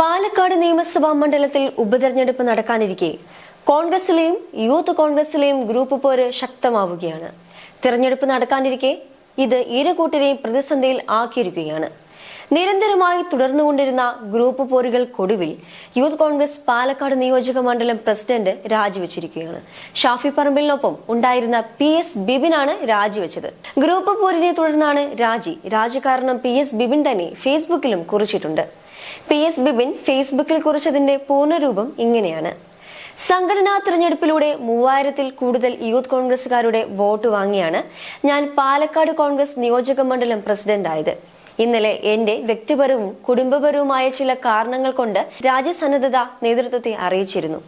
പാലക്കാട് നിയമസഭാ മണ്ഡലത്തിൽ ഉപതെരഞ്ഞെടുപ്പ് നടക്കാനിരിക്കെ. കോൺഗ്രസിലെയും യൂത്ത് കോൺഗ്രസിലെയും ഗ്രൂപ്പ് പോര് ശക്തമാവുകയാണ്. തിരഞ്ഞെടുപ്പ് നടക്കാനിരിക്കെ ഇത് ഇരു കൂട്ടരെയും പ്രതിസന്ധിയിൽ ആക്കിയിരിക്കുകയാണ്. നിരന്തരമായി തുടർന്നുകൊണ്ടിരുന്ന ഗ്രൂപ്പ് പോരുകൾക്കൊടുവിൽ യൂത്ത് കോൺഗ്രസ് പാലക്കാട് നിയോജക മണ്ഡലം പ്രസിഡന്റ് രാജിവെച്ചിരിക്കുകയാണ്. ഷാഫി പറമ്പിലിനൊപ്പം ഉണ്ടായിരുന്ന പി എസ് ബിബിനാണ് രാജിവെച്ചത്. ഗ്രൂപ്പ് പോരിനെ തുടർന്നാണ് രാജി. രാജി കാരണം പി എസ് ബിബിൻ തന്നെ ഫേസ്ബുക്കിലും കുറിച്ചിട്ടുണ്ട്. പി എസ് ബിബിൻ ഫേസ്ബുക്കിൽ കുറിച്ചതിന്റെ പൂർണരൂപം ഇങ്ങനെയാണ്. സംഘടനാ തിരഞ്ഞെടുപ്പിലൂടെ മൂവായിരത്തിൽ കൂടുതൽ യൂത്ത് കോൺഗ്രസുകാരുടെ വോട്ട് വാങ്ങിയാണ് ഞാൻ പാലക്കാട് കോൺഗ്രസ് നിയോജക മണ്ഡലം പ്രസിഡന്റായത്. ഇന്നലെ എന്റെ വ്യക്തിപരവും കുടുംബപരവുമായ ചില കാരണങ്ങൾ കൊണ്ട് രാജ്യസന്നദ്ധത നേതൃത്വത്തെ അറിയിച്ചിരുന്നു.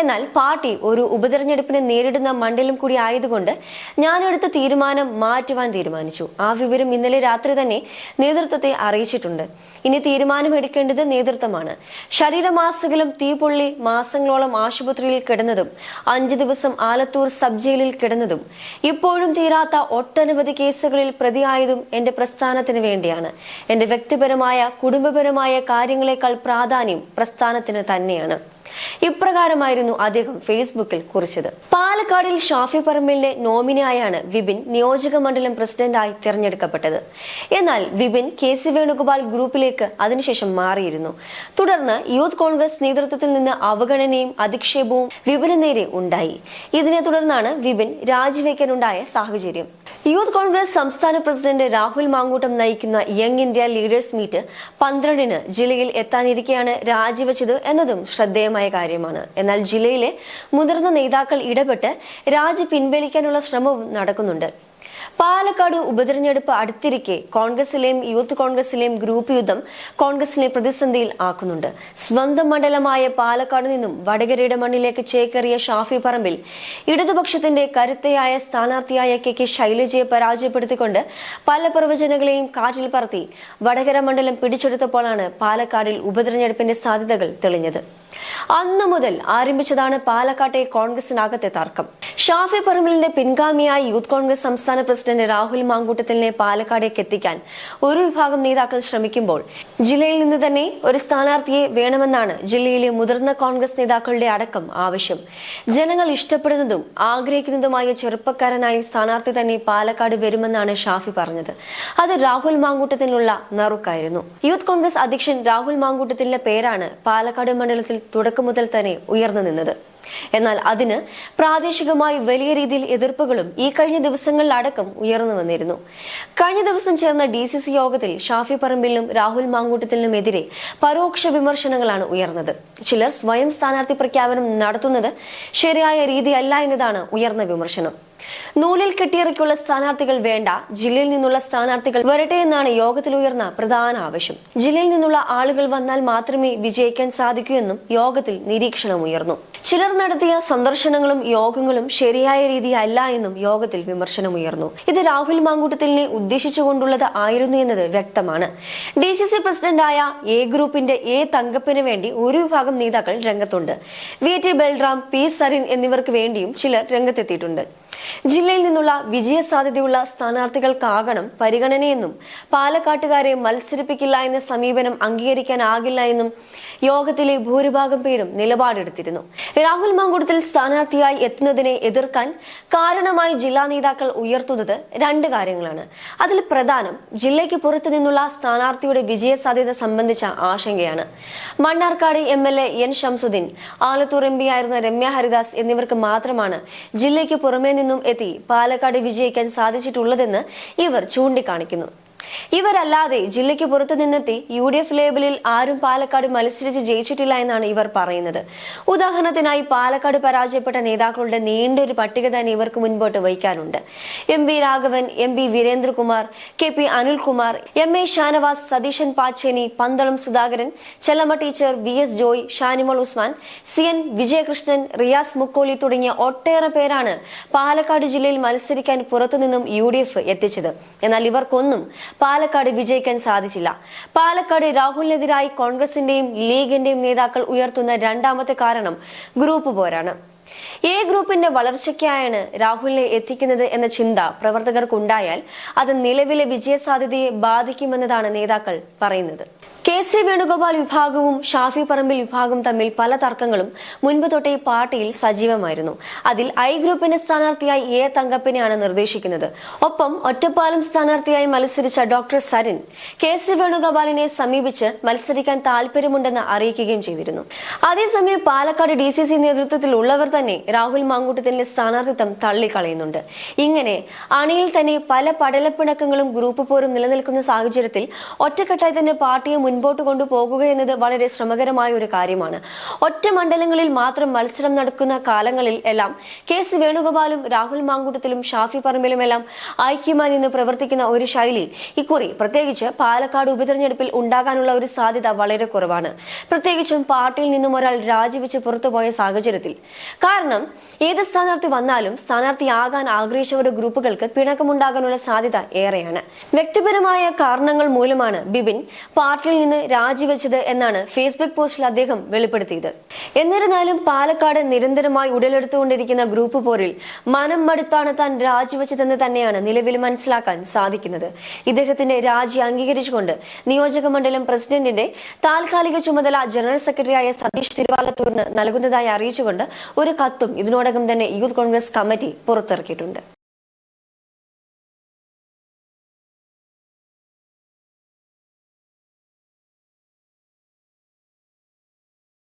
എന്നാൽ പാർട്ടി ഒരു ഉപതെരഞ്ഞെടുപ്പിനെ നേരിടുന്ന മണ്ഡലം കൂടി ആയതുകൊണ്ട് ഞാനെടുത്ത തീരുമാനം മാറ്റുവാൻ തീരുമാനിച്ചു. ആ വിവരം ഇന്നലെ രാത്രി തന്നെ നേതൃത്വത്തെ അറിയിച്ചിട്ടുണ്ട്. ഇനി തീരുമാനം എടുക്കേണ്ടത് നേതൃത്വമാണ്. ശരീരമാസകലം തീപൊള്ളി മാസങ്ങളോളം ആശുപത്രിയിൽ കിടന്നതും അഞ്ചു ദിവസം ആലത്തൂർ സബ് ജയിലിൽ കിടന്നതും ഇപ്പോഴും തീരാത്ത ഒട്ടനവധി കേസുകളിൽ പ്രതിയായതും എന്റെ പ്രസ്ഥാനത്തിന് വേണ്ടിയാണ്. എന്റെ വ്യക്തിപരമായ കുടുംബപരമായ കാര്യങ്ങളെക്കാൾ പ്രാധാന്യം പ്രസ്ഥാനത്തിന് തന്നെയാണ്. ഇപ്രകാരമായിരുന്നു അദ്ദേഹം ഫേസ്ബുക്കിൽ കുറിച്ചത്. പാലക്കാടിൽ ഷാഫി പറമ്പിലിന്റെ നോമിനിയായാണ് വിപിൻ നിയോജക മണ്ഡലം പ്രസിഡന്റായി തിരഞ്ഞെടുക്കപ്പെട്ടത്. എന്നാൽ വിപിൻ കെ സി വേണുഗോപാൽ ഗ്രൂപ്പിലേക്ക് അതിനുശേഷം മാറിയിരുന്നു. തുടർന്ന് യൂത്ത് കോൺഗ്രസ് നേതൃത്വത്തിൽ നിന്ന് അവഗണനയും അധിക്ഷേപവും വിപിന് നേരെ ഉണ്ടായി. ഇതിനെ തുടർന്നാണ് വിപിൻ രാജിവെക്കാനുണ്ടായ സാഹചര്യം. യൂത്ത് കോൺഗ്രസ് സംസ്ഥാന പ്രസിഡന്റ് രാഹുൽ മാങ്കൂട്ടം നയിക്കുന്ന യങ് ഇന്ത്യ ലീഡേഴ്സ് മീറ്റ് പന്ത്രണ്ടിന് ജില്ലയിൽ എത്താനിരിക്കെയാണ് രാജിവെച്ചത് എന്നതും ശ്രദ്ധേയമായ. കാര്യമാണ്. എന്നാൽ ജില്ലയിലെ മുതിർന്ന നേതാക്കൾ ഇടപെട്ട് രാജി പിൻവലിക്കാനുള്ള ശ്രമവും നടക്കുന്നുണ്ട്. പാലക്കാട് ഉപതെരഞ്ഞെടുപ്പ് അടുത്തിരിക്കെ കോൺഗ്രസിലെയും യൂത്ത് കോൺഗ്രസിലെയും ഗ്രൂപ്പ് യുദ്ധം കോൺഗ്രസിനെ പ്രതിസന്ധിയിൽ ആക്കുന്നുണ്ട്. സ്വന്തം മണ്ഡലമായ പാലക്കാട് നിന്നും വടകരയുടെ മണ്ണിലേക്ക് ചേക്കേറിയ ഷാഫി പറമ്പിൽ ഇടതുപക്ഷത്തിന്റെ കരുത്തയായ സ്ഥാനാർത്ഥിയായ കെ കെ ശൈലജയെ പരാജയപ്പെടുത്തിക്കൊണ്ട് പല പ്രവചനങ്ങളെയും കാറ്റിൽ പറത്തി വടകര മണ്ഡലം പിടിച്ചെടുത്തപ്പോഴാണ് പാലക്കാടിൽ ഉപതെരഞ്ഞെടുപ്പിന്റെ സാധ്യതകൾ തെളിഞ്ഞത്. അന്നു മുതൽ ആരംഭിച്ചതാണ് പാലക്കാട്ടെ കോൺഗ്രസിനകത്തെ തർക്കം. ഷാഫി പറമ്പിലിന്റെ പിൻഗാമിയായി യൂത്ത് കോൺഗ്രസ് സംസ്ഥാന പ്രസിഡന്റ് രാഹുൽ മാങ്കൂട്ടത്തിലിനെ പാലക്കാടേക്ക് എത്തിക്കാൻ ഒരു വിഭാഗം നേതാക്കൾ ശ്രമിക്കുമ്പോൾ ജില്ലയിൽ നിന്ന് തന്നെ ഒരു സ്ഥാനാർത്ഥിയെ വേണമെന്നാണ് ജില്ലയിലെ മുതിർന്ന കോൺഗ്രസ് നേതാക്കളുടെ അടക്കം ആവശ്യം. ജനങ്ങൾ ഇഷ്ടപ്പെടുന്നതും ആഗ്രഹിക്കുന്നതുമായ ചെറുപ്പക്കാരനായി സ്ഥാനാർത്ഥി തന്നെ പാലക്കാട് വരുമെന്നാണ് ഷാഫി പറഞ്ഞത്. അത് രാഹുൽ മാങ്കൂട്ടത്തിനുള്ള നറുക്കായിരുന്നു. യൂത്ത് കോൺഗ്രസ് അധ്യക്ഷൻ രാഹുൽ മാങ്കൂട്ടത്തിന്റെ പേരാണ് പാലക്കാട് മണ്ഡലത്തിൽ തുടക്കം മുതൽ തന്നെ ഉയർന്നു നിന്നത്. എന്നാൽ അതിന് പ്രാദേശികമായി വലിയ രീതിയിൽ എതിർപ്പുകളും ഈ കഴിഞ്ഞ ദിവസങ്ങളിൽ അടക്കം ഉയർന്നു വന്നിരുന്നു. കഴിഞ്ഞ ദിവസം ചേർന്ന ഡി സി സി യോഗത്തിൽ ഷാഫി പറമ്പിലിനും രാഹുൽ മാങ്കൂട്ടത്തിനുമെതിരെ പരോക്ഷ വിമർശനങ്ങളാണ് ഉയർന്നത്. ചിലർ സ്വയം സ്ഥാനാർത്ഥി പ്രഖ്യാപനം നടത്തുന്നത് ശരിയായ രീതിയല്ല എന്നതാണ് ഉയർന്ന വിമർശനം. നൂലിൽ കെട്ടിയിറക്കിയുള്ള സ്ഥാനാർത്ഥികൾ വേണ്ട ജില്ലയിൽ നിന്നുള്ള സ്ഥാനാർത്ഥികൾ വരട്ടെ എന്നാണ് യോഗത്തിൽ ഉയർന്ന പ്രധാന ആവശ്യം. ജില്ലയിൽ നിന്നുള്ള ആളുകൾ വന്നാൽ മാത്രമേ വിജയിക്കാൻ സാധിക്കൂ എന്നും യോഗത്തിൽ നിരീക്ഷണം ഉയർന്നു. ചിലർ നടത്തിയ സന്ദർശനങ്ങളും യോഗങ്ങളും ശരിയായ രീതിയല്ല എന്നും യോഗത്തിൽ വിമർശനമുയർന്നു. ഇത് രാഹുൽ മാങ്കൂട്ടത്തിലിനെ ഉദ്ദേശിച്ചുകൊണ്ടുള്ളത് ആയിരുന്നു എന്നത് വ്യക്തമാണ്. ഡി സി സി പ്രസിഡന്റായ എ ഗ്രൂപ്പിന്റെ എ തങ്കപ്പിന് വേണ്ടി ഒരു വിഭാഗം നേതാക്കൾ രംഗത്തുണ്ട്. V T Balram P Sarin എന്നിവർക്ക് വേണ്ടിയും ചിലർ രംഗത്തെത്തിയിട്ടുണ്ട്. ജില്ലയിൽ നിന്നുള്ള വിജയ സാധ്യതയുള്ള സ്ഥാനാർത്ഥികൾക്കാകണം പരിഗണനയെന്നും പാലക്കാട്ടുകാരെ മത്സരിപ്പിക്കില്ല എന്ന സമീപനം അംഗീകരിക്കാനാകില്ല എന്നും യോഗത്തിലെ ഭൂരിഭാഗം പേരും നിലപാടെടുത്തിരുന്നു. രാഹുൽ മാങ്കുടത്തിൽ സ്ഥാനാർത്ഥിയായി എത്തുന്നതിനെ എതിർക്കാൻ കാരണമായി ജില്ലാ നേതാക്കൾ ഉയർത്തുന്നത് രണ്ട് കാര്യങ്ങളാണ്. അതിൽ പ്രധാനം ജില്ലയ്ക്ക് പുറത്തു നിന്നുള്ള സ്ഥാനാർത്ഥിയുടെ വിജയ സാധ്യത സംബന്ധിച്ച ആശങ്കയാണ്. Mannarkkad M L A N Shamsudheen Alathur M P ആയിരുന്ന രമ്യ ഹരിദാസ് എന്നിവർക്ക് മാത്രമാണ് ജില്ലയ്ക്ക് പുറമേ നിന്നും എത്തി. പാലക്കാട് വിജയിക്കാൻ സാധിച്ചിട്ടുള്ളതെന്ന് ഇവർ ചൂണ്ടിക്കാണിക്കുന്നു. ഇവരല്ലാതെ ജില്ലയ്ക്ക് പുറത്തു നിന്നെത്തി യു ഡി എഫ് ലേബലിൽ ആരും പാലക്കാട് മത്സരിച്ച് ജയിച്ചിട്ടില്ല എന്നാണ് ഇവർ പറയുന്നത്. ഉദാഹരണത്തിനായി പാലക്കാട് പരാജയപ്പെട്ട നേതാക്കളുടെ നീണ്ടൊരു പട്ടിക തന്നെ ഇവർക്ക് മുൻപോട്ട് വഹിക്കാനുണ്ട് M V Raghavan M P Veerendrakumar K P Anilkumar M A Shanavas Satheesan Pacheni Pandalam Sudhakaran Chellamma teacher V S Joy Shanimol Usman C N Vijayakrishnan Riyas Mukkoli തുടങ്ങിയ ഒട്ടേറെ പേരാണ് പാലക്കാട് ജില്ലയിൽ മത്സരിക്കാൻ പുറത്തുനിന്നും യു ഡി എഫ് എത്തിച്ചത്. എന്നാൽ ഇവർക്കൊന്നും പാലക്കാട് വിജയിക്കാൻ സാധിച്ചില്ല. പാലക്കാട് രാഹുലിനെതിരായി കോൺഗ്രസിന്റെയും ലീഗിന്റെയും നേതാക്കൾ ഉയർത്തുന്ന രണ്ടാമത്തെ കാരണം ഗ്രൂപ്പ് പോരാണ്. എ ഗ്രൂപ്പിന്റെ വളർച്ചയ്ക്കായാണ് രാഹുലിനെ എത്തിക്കുന്നത് എന്ന ചിന്ത പ്രവർത്തകർക്കുണ്ടായാൽ അത് നിലവിലെ വിജയസാധ്യതയെ ബാധിക്കുമെന്നതാണ് നേതാക്കൾ പറയുന്നത്. കെ സി വേണുഗോപാൽ വിഭാഗവും ഷാഫി പറമ്പിൽ വിഭാഗവും തമ്മിൽ പല തർക്കങ്ങളും മുൻപ് തൊട്ടേ പാർട്ടിയിൽ സജീവമായിരുന്നു. അതിൽ ഐ ഗ്രൂപ്പിന്റെ സ്ഥാനാർത്ഥിയായി എ തങ്കപ്പനെയാണ് നിർദ്ദേശിക്കുന്നത്. ഒപ്പം ഒറ്റപ്പാലം സ്ഥാനാർത്ഥിയായി മത്സരിച്ച ഡോക്ടർ സരിൻ കെ സി വേണുഗോപാലിനെ സമീപിച്ച് മത്സരിക്കാൻ താല്പര്യമുണ്ടെന്ന് അറിയിക്കുകയും ചെയ്തിരുന്നു. അതേസമയം പാലക്കാട് ഡി സി സി നേതൃത്വത്തിൽ ഉള്ളവർ തന്നെ രാഹുൽ മാങ്കൂട്ടത്തിന്റെ സ്ഥാനാർത്ഥിത്വം തള്ളിക്കളയുന്നുണ്ട്. ഇങ്ങനെ അണിയിൽ തന്നെ പല പടലപ്പിണക്കങ്ങളും ഗ്രൂപ്പ് പോരും നിലനിൽക്കുന്ന സാഹചര്യത്തിൽ ഒറ്റക്കെട്ടായി തന്നെ പാർട്ടിയെ മുൻപോട്ട് കൊണ്ടുപോകുക എന്നത് വളരെ ശ്രമകരമായ ഒരു കാര്യമാണ്. ഒറ്റ മണ്ഡലങ്ങളിൽ മാത്രം മത്സരം നടക്കുന്ന കാലങ്ങളിൽ എല്ലാം കെ സി വേണുഗോപാലും രാഹുൽ മാങ്കൂട്ടത്തിലും ഷാഫി പറമ്പിലും എല്ലാം ഐക്യമായി നിന്ന് പ്രവർത്തിക്കുന്ന ഒരു ശൈലി ഇക്കുറി പ്രത്യേകിച്ച് പാലക്കാട് ഉപതെരഞ്ഞെടുപ്പിൽ ഉണ്ടാകാനുള്ള ഒരു സാധ്യത വളരെ കുറവാണ്. പ്രത്യേകിച്ചും പാർട്ടിയിൽ നിന്നും ഒരാൾ രാജിവെച്ച് പുറത്തുപോയ സാഹചര്യത്തിൽ. കാരണം ഏത് സ്ഥാനാർത്ഥി വന്നാലും സ്ഥാനാർത്ഥിയാകാൻ ആഗ്രഹിച്ചവരുടെ ഗ്രൂപ്പുകൾക്ക് പിണക്കമുണ്ടാകാനുള്ള സാധ്യത ഏറെയാണ്. വ്യക്തിപരമായ കാരണങ്ങൾ മൂലമാണ് ബിബിൻ പാർട്ടിയിൽ നിന്ന് രാജിവെച്ചത് എന്നാണ് ഫേസ്ബുക്ക് പോസ്റ്റിൽ അദ്ദേഹം വെളിപ്പെടുത്തിയത്. എന്നിരുന്നാലും പാലക്കാട് നിരന്തരമായി ഉടലെടുത്തുകൊണ്ടിരിക്കുന്ന ഗ്രൂപ്പ് പോരിൽ മനം മടുത്താണ് താൻ രാജിവെച്ചതെന്ന് തന്നെയാണ് നിലവിൽ മനസ്സിലാക്കാൻ സാധിക്കുന്നത്. ഇദ്ദേഹത്തിന്റെ രാജി അംഗീകരിച്ചുകൊണ്ട് നിയോജക മണ്ഡലം പ്രസിഡന്റിന്റെ താൽക്കാലിക ചുമതല ജനറൽ സെക്രട്ടറിയായ സതീഷ് തിരുവാലത്തൂരിന് നൽകുന്നതായി അറിയിച്ചുകൊണ്ട് ഒരു കത്തും. ഇതിനോടകം തന്നെ യൂത്ത് കോൺഗ്രസ് കമ്മിറ്റി പുറത്തിറക്കിയിട്ടുണ്ട്.